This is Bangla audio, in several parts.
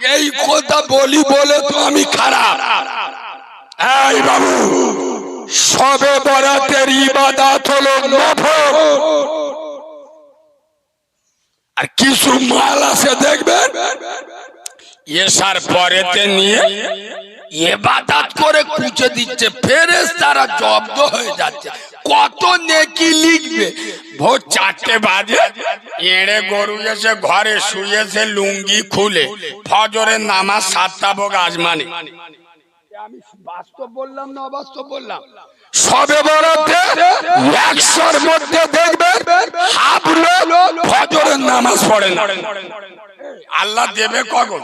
এই কথা বলি বলে তো আমি খারাপ। এই বাবু, সবে বরাতের ইবাদাত হলো নফল। আর কিছু মাল আছে দেখবেন? এসার পরেতে নিয়ে এবাদাত করে কুচে দিচ্ছে ফেরেস তারা জব্দ হয়ে যাচ্ছে। কত নেকি লিখবে? ভোর চারটে বাজে এড়ে গরু এসে ঘরে শুয়েছে লুঙ্গি খুলে ফজরের নামাজ সাতটা ভোগ আজমানি। আমি বাস্তব বললাম না অবাস্তব বললাম? সবে বড়তে একশোর মধ্যে দেখবেন হাফ লোক ফজরের নামাজ পড়ে না। আল্লাহ দেবে কখন?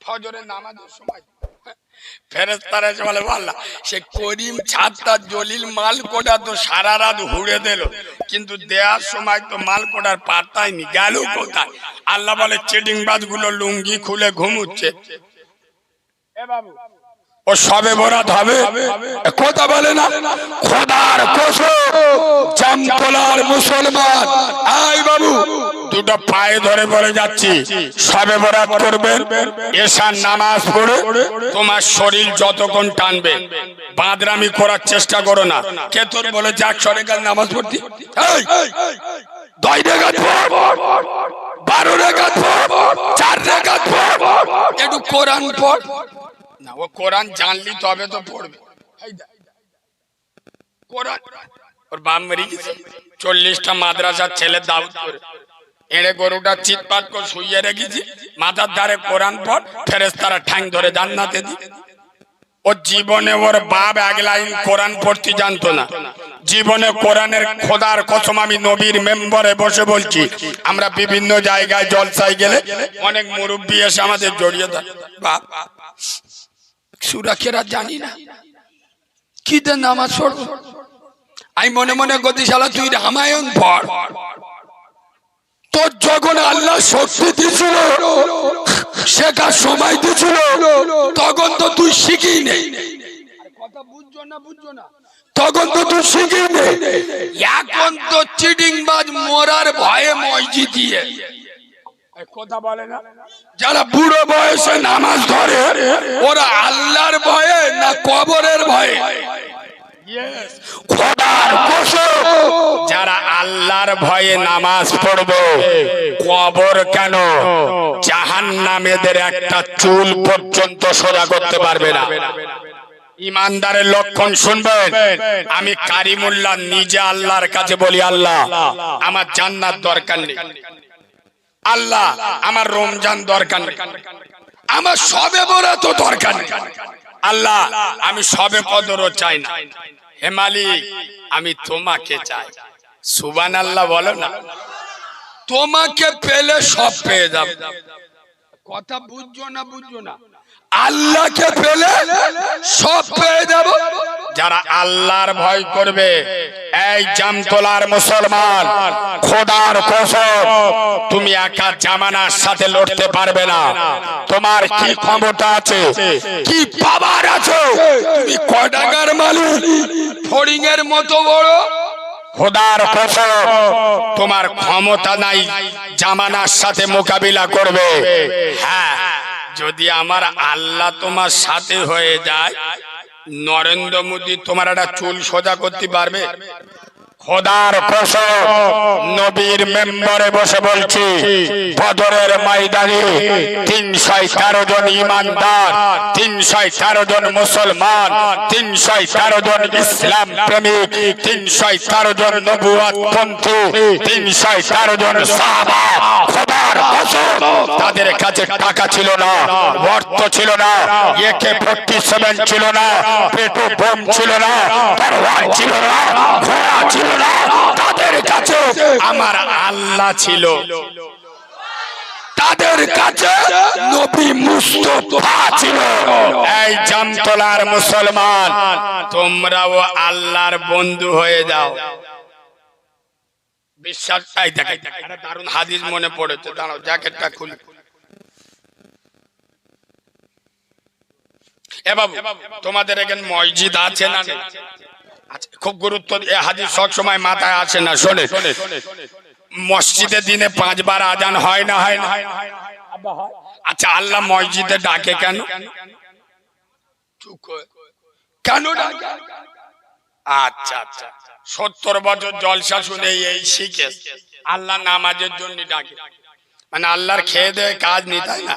ফজরের নামাজের সময়। ফেরেস্তারা বলে আল্লাহ সে করিম ছাদটা জলিল মালকোটা তো সারা রাত হুড়ে দিল। কিন্তু দেওয়ার সময় তো মালকোটার পাত্তাই নি গেল কোথায়? আল্লাহ বলে চেডিং বাজগুলো লুঙ্গি খুলে ঘুমুচ্ছে। ও সবে বরাত হবে। কথা বলে না। খোদার জামতলার মুসলমান। আই বাবু, দুটো পায়ে ধরে বলে যাচ্ছি। সবে বরাত করবেন, এশার নামাজ পড়ে তোমার শরীর যতক্ষণ টানবে। বাঁদরামি করার চেষ্টা করো না। কে তোর বলে যাক সরেকাল নামাজ পড়তি? বারো রেখাত চার রেখাত একটু কোরআন পড়। না, ও কোরআন জানলি তবে তো পড়বে। কোরআন। ওর বাপ মেরে গেছে। চল্লিশটা মাদ্রাসার ছেলে দাউদ করে। এড়ে গরুটা চিৎপাত করে শুইয়ে রেখেছি। মাথার ধারে কোরআন পর ফেরেস তারা ঠ্যাং ধরে জান্নাতে দি। ও জীবনে ওর বাপ এক লাইন কোরআন পড়তে জানতো না। জীবনে কোরআনের খোদার কসম আমি নবীর মেম্বারে বসে বলছি, আমরা বিভিন্ন জায়গায় জলসায় গেলে অনেক মুরব্বী এসে আমাদের জড়িয়ে ধরে। বাপ সুরাখেরা জানি না। কি দেন পড়ব আমি মনে মনে গতিশালা তুই রামায়ণ পড়। তোর যখন আল্লাহ শক্তি দিছিল শেখার সময় দিছিল তখন তো তুই শিখি নেই। কথা বুঝছ না বুঝছ না? তখন তো তুই শিখি নেই। এখন তো চিডিংবাজ মরার ভয়ে মসজিদ দিয়ে। কথা বলে না। যারা বুড়ো বয়সে নামাজ ধরে ওরা আল্লাহর ভয়ে না কবরের ভয়ে? খোদার যারা আল্লাহর ভয়ে নামাজ পড়বে কবর কেন? জাহান নামেদের একটা চুল পর্যন্ত সোজা করতে পারবে না। ইমানদারের লক্ষণ শুনবেন? আমি কারিমুল্লাহ নিজে আল্লাহর কাছে বলি আল্লাহ আমার জান্নাত দরকার নেই। আল্লাহ, আমার রমজান দরকার আমার সবে বড় তো দরকার আল্লাহ, আমি সবে কদরও চাই না। হে মালিক, আমি তোমাকে চাই। সুবান আল্লাহ বলো না। তোমাকে পেলে সব পেয়ে যাব। কথা বুঝছ না বুঝছ না? আল্লাহকে পেলে সব পেয়ে যাব। যারা আল্লাহর ভয় করবে এই জামতলার মুসলমান খোদার কসম তুমি একা জামানার সাথে লড়তে পারবে না। তোমার কি ক্ষমতা আছে? কি পাওয়ার আছে? তুমি কয় টাকার মালিক? ফড়িং এর মতো বড়? খোদার কসম তোমার ক্ষমতা নাই জামানার সাথে মোকাবিলা করবে। হ্যাঁ যদি আমার আল্লাহ তোমার সাথে হয়ে যায়, নরেন্দ্র মোদী তোমার একটা চুল সোজা করতে পারবে? খোদার কসম নবীর মেম্বারে বসে বলছি বদরের ময়দানে তিনশো তেরো জন ইমানদার, তিনশো তেরো জন মুসলমান, তিনশো তেরো জন ইসলাম প্রেমিক, তিনশো তেরো জন নবুয়াত পন্থী, তিনশো তেরো জন তাদের কাছে টাকা ছিল না, অর্থ ছিল না, একে ফোর্টি সেভেন ছিল না পেটু বোম ছিল না ছিল না ছিল না তাদের কাছে আমার আল্লাহ ছিল। তাদের কাছে নবী মুস্তফা ছিল। এই জামতলার মুসলমান তোমরাও আল্লাহর বন্ধু হয়ে যাও। বিশ্বাস এই দেখ এই দেখ, একটা দারুণ হাদিস মনে পড়েছে। দাঁড়াও জ্যাকেটটা এ বাবু তোমাদের এখানে মসজিদ আছে না খুব গুরুত্ব এ হাদিস সব সময় মাথায় আসে না, শোনে। মসজিদে দিনে পাঁচবার আজান হয় না হয় না? আচ্ছা আল্লাহ মসজিদে ডাকে কেন? কেন আচ্ছা আচ্ছা। সত্তর বছর জলসা শুনে এই শিখে আল্লাহ নামাজের জন্য ডাকে। মানে আল্লাহর খেয়ে দেয় কাজ নেই, তাই না?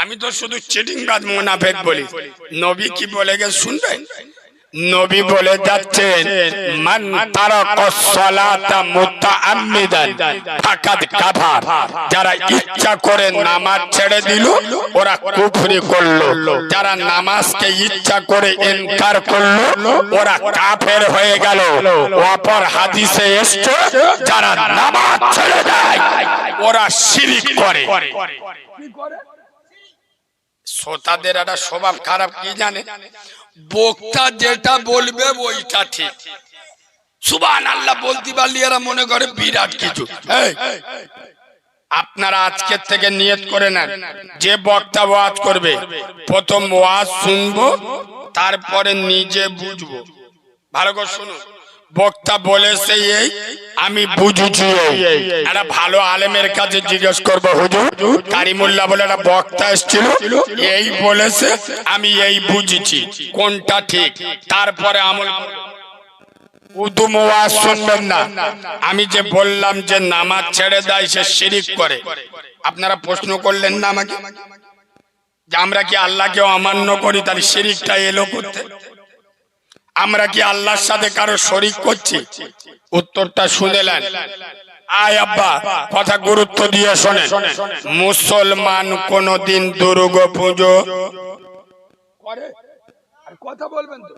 আমি তো শুধু চিটিং বাদ মোনাফেক বলি। নবী কি বলে গে শুনবেন? নবী বলে যাচ্ছেন, মান তারাকা সালাতা মুতাআম্মিদান, ফাকাদ কাফার। যারা ইচ্ছা করে নামাজ ছেড়ে দিল, ওরা কুফরি করল। যারা নামাজকে ইচ্ছা করে ইনকার করল, ওরা কাফের হয়ে গেল। অপর হাদিসে এসছে, যারা নামাজ ছেড়ে দেয়, ওরা শিরিক করে? শ্রোতাদের একটা স্বভাব খারাপ, কি জানে? বক্তা যেটা বলবে ওইটা ঠিক। সুবান আল্লাহ বলতে পারলি এরা মনে করে বিরাট কিছু। আপনারা আজকের থেকে নিয়ত করে নেন, যে বক্তা ওয়াজ করবে, প্রথম ওয়াজ শুনব, তারপরে নিজে বুঝব। ভালো করে শুনুন। বক্তা বলেছে এই, আমি বুঝেছি একটা ভালো আলেমের কাছে জিজ্ঞেস করব, হুজুর, কারিমুল্লাহ বলে একটা বক্তা এসেছিল, এই বলেছে, আমি এই বুঝেছি, কোনটা ঠিক? তারপরে আমল না। আমি যে বললাম যে নামাজ ছেড়ে দেয়, সে শিরিক করে। আপনারা প্রশ্ন করলেন না আমাকে? আমরা কি আল্লাহকে অমান্য করি, তাহলে শিরিকটা এলো করতে আমরা কি আল্লাহর সাথে কারও শরিক করছি? উত্তরটা শুনেলেন আয় আব্বা, কথা গুরুত্ব দিয়ে শোনে মুসলমান কোনদিন দুর্গা পুজো করে? কথা বলবেন তো।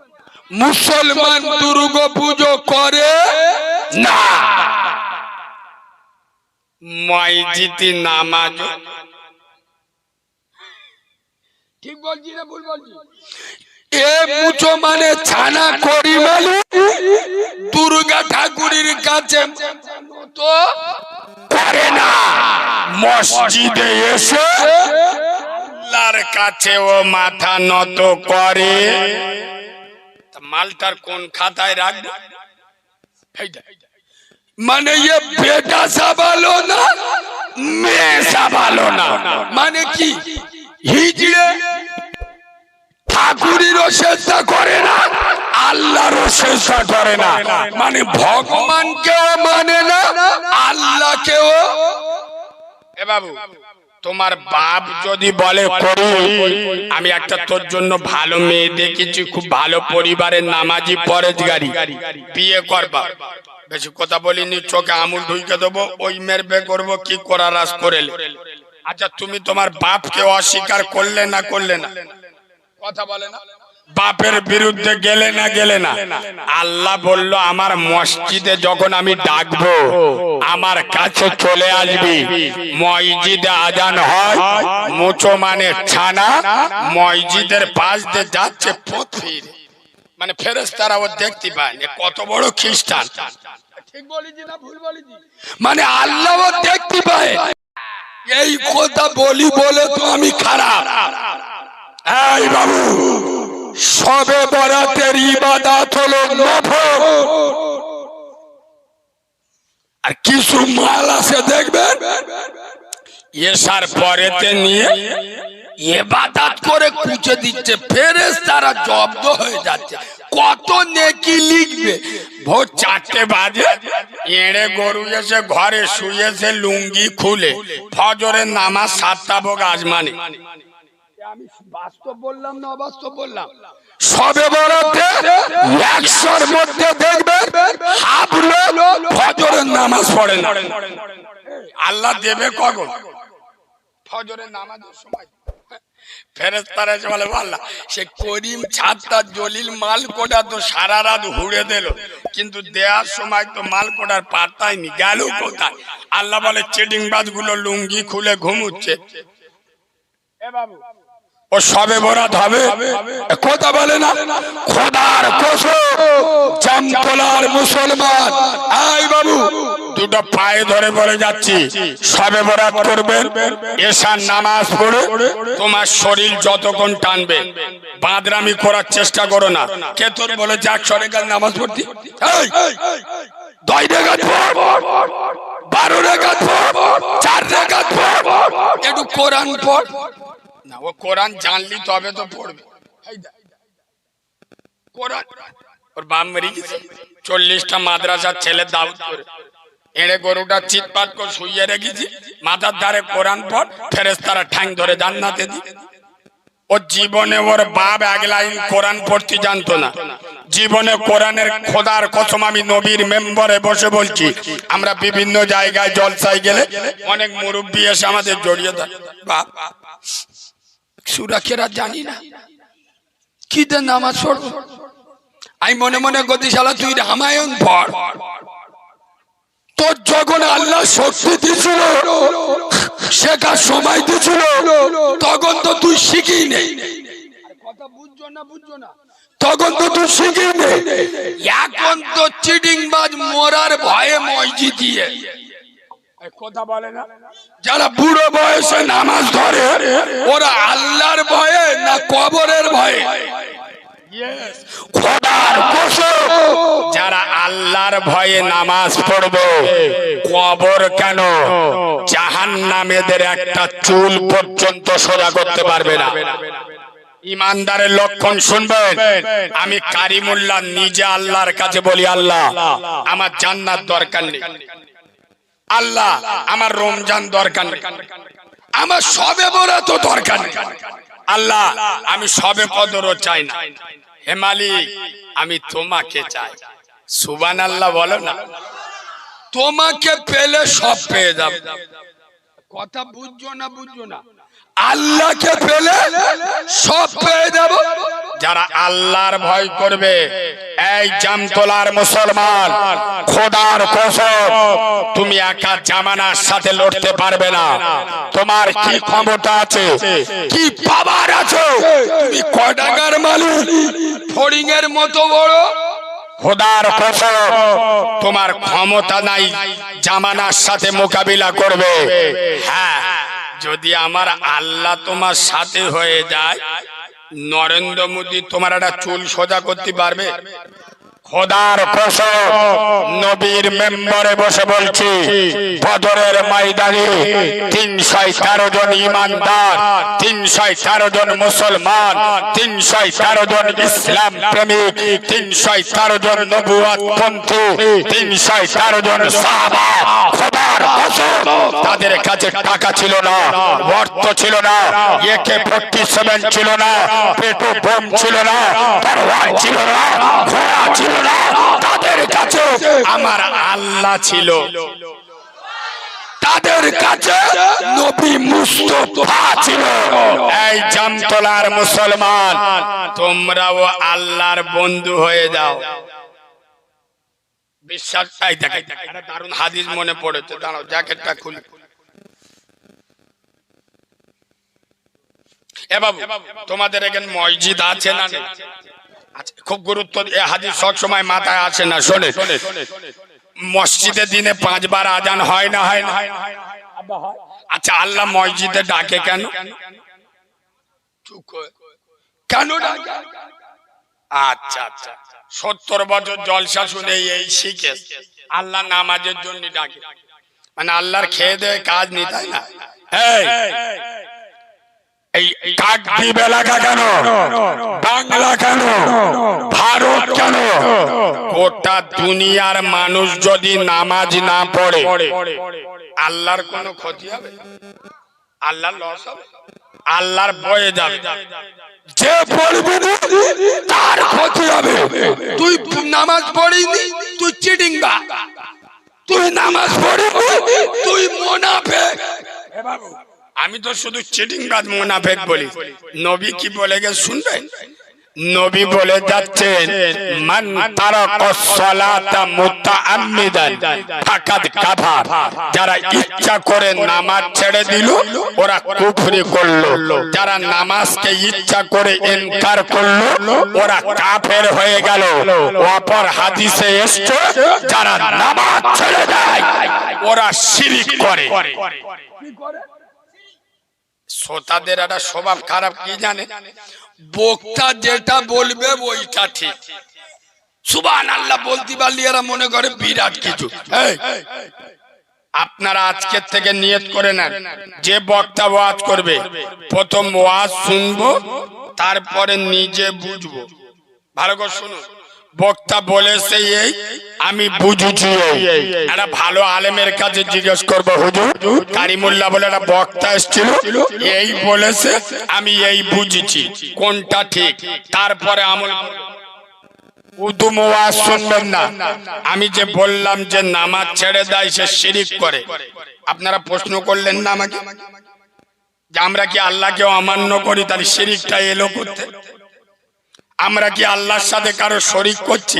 মুসলমান দুর্গা পুজো করে? না। মসজিদে নামাজ ঠিক বলছি না ভুল বলছি? এ মুচো মানে ছানা করি মানে। দুর্গা ঠাকুরের কাছে তো করে না। মসজিদে এসে আল্লাহর কাছে ও মাথা নত করে। মালটার কোন খাতায় রাখব? মানে ইয়ে বেটা সাবালো না, মেয়ে সাবালো না। মানে কি? হিজড়ে ঠাকুরেরও চেষ্টা করে না আল্লাহরও চেষ্টা করে না। মানে ভগবানকেও মানে না আল্লাহকেও। এ বাবু তোমার বাপ যদি বলে করি আমি একটা তোর জন্য ভালো মেয়ে দেখেছি খুব ভালো পরিবারের নামাজি পরেজগারি। বিয়ে করবা বেশি কথা বলিনি চোখে আমুল ঢুকে দেবো ওই মেয়ের বে করব কি করার আস করে আচ্ছা তুমি তোমার বাপকে অস্বীকার করলে না করলে না? কথা বলে না। বাপের বিরুদ্ধে গেলে না গেলে না। আল্লাহ বলল আমার মসজিদে যখন আমি ডাকবো আমার কাছে চলে আসবি। মসজিদে আজান হয় মুচো মানে ছানা মসজিদের পাশ দিয়ে যাচ্ছে পথ ফিরে মানে ফেরেস তারা ও দেখতে পায় কত বড় খ্রিস্টান। ঠিক বলেছি না ভুল বলেছি? মানে আল্লাহ দেখতে পায়। এই কথা বলি বলে তো আমি খারাপ। এই বাবু, সবে বরাতের ইবাদত হলো নফল। আর কিছু মাল আছে দেখবেন? এসার পরেতে নিয়ে এবাদাত করে কুচে দিচ্ছে ফেরেস তারা জব্দ হয়ে যাচ্ছে। কত নেকি লিখবে? ভোর চারটে বাজে, এড়ে গরু এসে ঘরে শুয়েছে লুঙ্গি খুলে, ফজরের নামাজ সাতটা ভোগ আজমানি। আমি বাস্তব বললাম না অবাস্তব বললাম? সবে বড়তে একশোর মধ্যে দেখবেন হাফ লোক ফজরের নামাজ পড়ে না। আল্লাহ দেবে কখন? ফজরের নামাজের সময়। ফেরেস্তারা এসে বলে বললা সে করিম জলিল মালকোটা তো সারা রাত হুড়ে দিল। কিন্তু দেওয়ার সময় তো গেল কোথায়? আল্লাহ বলে চেডিংগুলো লুঙ্গি খুলে ঘুমুচ্ছে। ও সবে বরাত হবে। কথা বলে না। খোদার জামতলার মুসলমান। আই বাবু, দুটো পায়ে ধরে বলে যাচ্ছি। সবে বরাত করবেন, এশার নামাজ পড়ে তোমার শরীর যতক্ষণ টানবে। বাদরামি করার চেষ্টা করো না। কে তোর বলে যাক সরে গেল নামাজ পড়তি? দশ রেখাত বারো পড়, চার পড়, একটু কোরআন পড়। না, ও কোরআন জানলি তবে তো পড়বে। কোরআন। ওর বাপ মেরে গেছে। চল্লিশটা মাদ্রাসার ছেলে দাউদ করে। এড়ে গরুটা চিৎপাত করে শুইয়ে রেখেছি। মাথার ধারে কোরআন পড় ফেরেস্তারা ঠ্যাং ধরে জান্নাতে দি। ও জীবনে ওর বাপ এক লাইন কোরআন পড়তে জানতো না। জীবনে কোরআনের খোদার কসম আমি নবীর মেম্বারে বসে বলছি, আমরা বিভিন্ন জায়গায় জলসায় গেলে অনেক মুরব্বী এসে আমাদের জড়িয়ে বাপ সুরাখেরা জানি না। কি দেন পড়ব? আমি মনে মনে গতিশালা তুই রামায়ণ পড়। তোর যখন আল্লাহ শক্তি দিছিল শেখার সময় দিছিল তখন তো তুই শিখি নেই। কথা বুঝছ না বুঝছ না? তখন তো তুই শিখি নেই। এখন তো চিটিং মরার ভয়ে মসজিদ দিয়ে। কথা বলে না। যারা বুড়ো বয়সে নামাজ ধরে ওরা আল্লাহর ভয়ে না কবরের ভয়ে? খোদার কসম। যারা আল্লাহর ভয়ে নামাজ পড়বে কবর কেন? জাহান নামেদের একটা চুল পর্যন্ত সোজা করতে পারবে না। ইমানদারের লক্ষণ শুনবেন? আমি কারিমুল্লাহ নিজে আল্লাহর কাছে বলি আল্লাহ আমার জান্নাত দরকার নেই। আল্লাহ, আমার রমজান দরকার আমার সবে বড় তো দরকার আল্লাহ, আমি সবে কদরও চাই না। হে মালিক, আমি তোমাকে চাই। সুবান আল্লাহ বলো না। তোমাকে পেলে সব পেয়ে যাব। কথা বুঝছ না বুঝছ না? আল্লাহকে পেলে সব পেয়ে যাব। যারা আল্লাহর ভয় করবে, এই জামতলার মুসলমান, খোদার কসম, তুমি একা জামানার সাথে লড়তে পারবে না। তোমার কি ক্ষমতা আছে? কি পাওয়ার আছে? তুমি কয় টাকার মালিক? ফড়িং এর মতো বড়? খোদার কসম, তোমার ক্ষমতা নাই জামানার সাথে মোকাবিলা করবে। হ্যাঁ যদি আমার আল্লাহ তোমার সাথে হয়ে যায় নরেন্দ্র মোদী তোমার একটা চুল সোজা করতে পারবে? খোদার কসম নবীর মেম্বারে বসে বলছি, বদরের ময়দানে তিনশো তেরো জন ইমানদার, তিনশো তেরো জন মুসলমান, তিনশো তেরো জন ইসলাম প্রেমিক, তিনশো তেরো জন নবুয়াত পন্থী তিনশো তেরো জন তাদের কাছে টাকা ছিল না, অর্থ ছিল না, একে ফোর্টি সেভেন ছিল না পেটু বোম ছিল না ছিল না, ঘোড়া ছিল না তাদের কাছে আমার আল্লাহ ছিল। তাদের কাছে নবী মুস্তফা ছিল। এই জামতলার মুসলমান তোমরাও আল্লাহর বন্ধু হয়ে যাও। বিশ্বাস এই দেখ। এই দেখ, একটা দারুণ হাদিস মনে পড়েছে। দাঁড়াও জ্যাকেটটা এ বাবু তোমাদের এখানে মসজিদ আছে না খুব গুরুত্ব এ হাদিস সব সময় মাথায় আসে না শোনে। মসজিদে দিনে পাঁচবার আজান হয় না হয় না। আচ্ছা আল্লাহ মসজিদে ডাকে কেন? কেন ডাকে? আচ্ছা আচ্ছা। সত্তর বছর জলসা শুনে এই শিখে আল্লাহ নামাজের জন্য ডাকে। মানে আল্লাহর খেয়ে দেয় কাজ নেই তাই না? এই, কাকদ্বীপ এলাকা কেন? বাংলা কেন? ভারত কেন? গোটা দুনিয়ার মানুষ যদি আল্লাহর বয়ে যাবে? যে পড়বে তার ক্ষতি হবে। তুই নামাজ পড়িনি তুই চিটিং তুই নামাজ পড়িনি তুই মোনাফে আমি তো শুধু চিটিং বাদ মুনাফেক বলি। নবী কি বলে গে শুনবেন? নবী বলে যাচ্ছেন, মান তারাকা সালাতা মুতাআম্মিদান, ফাকাদ কাফার। যারা ইচ্ছা করে নামাজ ছেড়ে দিল, ওরা কুফরি করল। যারা নামাজকে ইচ্ছা করে ইনকার করল, ওরা কাফের হয়ে গেল। অপর হাদিসে এসছে, যারা নামাজ ছেড়ে দেয়, ওরা শিরিক করে? শ্রোতাদের একটা স্বভাব খারাপ, কি জানে? বক্তা যেটা বলবে ওইটা ঠিক। সুবান আল্লাহ বলতে পারলি এরা মনে করে বিরাট কিছু। আপনারা আজকের থেকে নিয়ত করে নেন, যে বক্তা ওয়াজ করবে, প্রথম ওয়াজ শুনব, তারপরে নিজে বুঝব। ভালো করে শুনুন। বক্তা বলেছে এই, আমি বুঝেছি একটা ভালো আলেমের কাছে জিজ্ঞেস করব, হুজুর, কারিমুল্লাহ বলে একটা বক্তা এসেছিল, এই বলেছে, আমি এই বুঝেছি। কোনটা ঠিক? তারপরে আমল না। আমি যে বললাম যে নামাজ ছেড়ে দেয়, সে শিরিক করে। আপনারা প্রশ্ন করলেন না আমাকে? যে আমরা কি আল্লাহকে অমান্য করি, তাহলে শিরিকটা এলো করতে আমরা কি আল্লাহর সাথে কারও শরিক করছি?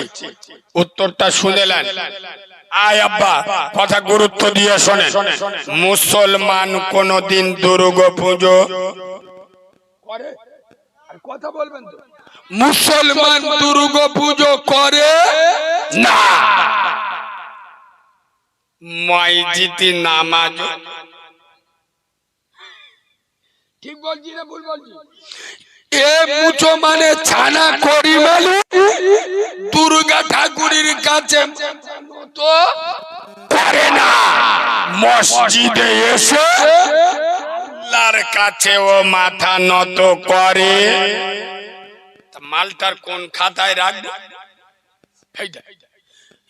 উত্তরটা শুনেলেন আয় আব্বা, কথা গুরুত্ব দিয়ে শোনে মুসলমান কোনদিন দুর্গা পুজো কথা বলবেন তো। মুসলমান দুর্গা পুজো করে? না। মসজিদে নামাজ। ঠিক বলছি না ভুল বলছি? এ মুচো মানে ছানা করি মেলু দুর্গা ঠাকুরের কাছে তো পারে না। মসজিদে এসে আল্লাহর কাছে ও মাথা নত করে। মালটার কোন খাতায় রাখব?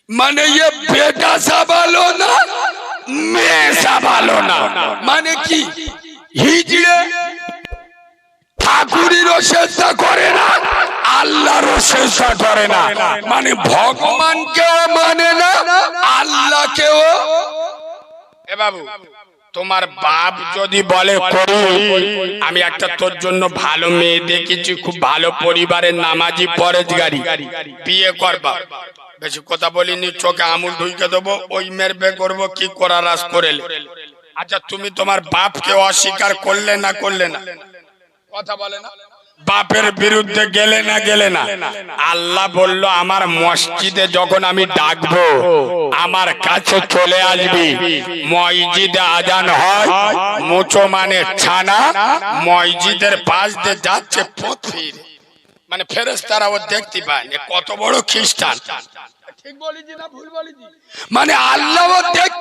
মানে ইয়ে বেটা সাবালো না, মেয়ে সাবালো না। মানে কি? হিজড়ে ঠাকুরেরও চেষ্টা করে না আল্লাহরও চেষ্টা করে না। মানে ভগবানকেও মানে না আল্লাহকেও। এ বাবু তোমার বাপ যদি বলে করি আমি একটা তোর জন্য ভালো মেয়ে দেখেছি খুব ভালো পরিবারের নামাজি পরেজগারি বিয়ে করবা বেশি কথা বলিনি চোখে আমুল ঢুকে দেবো ওই মেয়ের বে করব কি করার আস করে আচ্ছা তুমি তোমার বাপকে অস্বীকার করলে না করলে না? কথা বলে না। বাপের বিরুদ্ধে গেলে না গেলে না। আল্লাহ বলল আমার মসজিদে যখন আমি ডাকবো আমার কাছে চলে আসবি। মসজিদে আজান হয় মুচো মানে ছানা মসজিদের পাশ দিয়ে যাচ্ছে পথির। মানে ফেরেস তারা ও দেখতে পায় কত বড় খ্রিস্টান। ঠিক বলেছি না ভুল বলেছি? মানে আল্লাহ দেখ